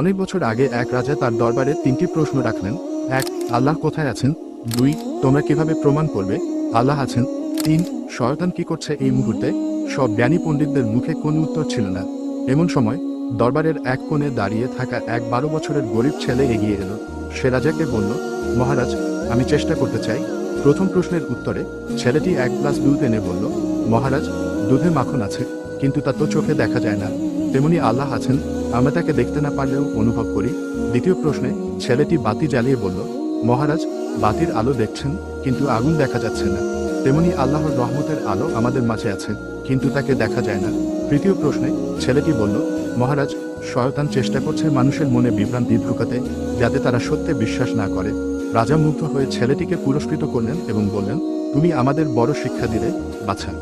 অনেক বছর আগে এক রাজা তার দরবারে তিনটি প্রশ্ন রাখলেন। এক, আল্লাহ কোথায় আছেন? দুই, তোমরা কীভাবে প্রমাণ করবে? আল্লাহ আছেন। তিন, শয়তান কি করছে এই মুহূর্তে? সব জ্ঞানী পণ্ডিতদের মুখে কোনো উত্তর ছিল না। এমন সময় দরবারের এক কোণে দাঁড়িয়ে থাকা এক বারো বছরের গরিব ছেলে এগিয়ে এলো। সে রাজাকে বলল, মহারাজ, আমি চেষ্টা করতে চাই। প্রথম প্রশ্নের উত্তরে ছেলেটি এক গ্লাস দুধ এনে বলল, মহারাজ, দুধে মাখন আছে, কিন্তু তা তো চোখে দেখা যায় না। তেমনি আল্লাহ আছেন। আমরা তাকে দেখতে না পারলেও অনুভব করি। দ্বিতীয় প্রশ্নে, ছেলেটি বাতি জ্বালিয়ে বলল, মহারাজ, বাতির আলো দেখছেন, কিন্তু আগুন দেখা যাচ্ছে না। তেমনি আল্লাহর রহমতের আলো আমাদের মাঝে আছে, কিন্তু তাকে দেখা যায় না। তৃতীয় প্রশ্নে, ছেলেটি বলল, মহারাজ, শয়তান চেষ্টা করছে মানুষের মনে বিভ্রান্তি ঢুকাতে, যাতে তারা সত্যে বিশ্বাস না করে। রাজা মুগ্ধ হয়ে ছেলেটিকে পুরস্কৃত করলেন এবং বললেন, তুমি আমাদের বড় শিক্ষা দিলে, বাছা।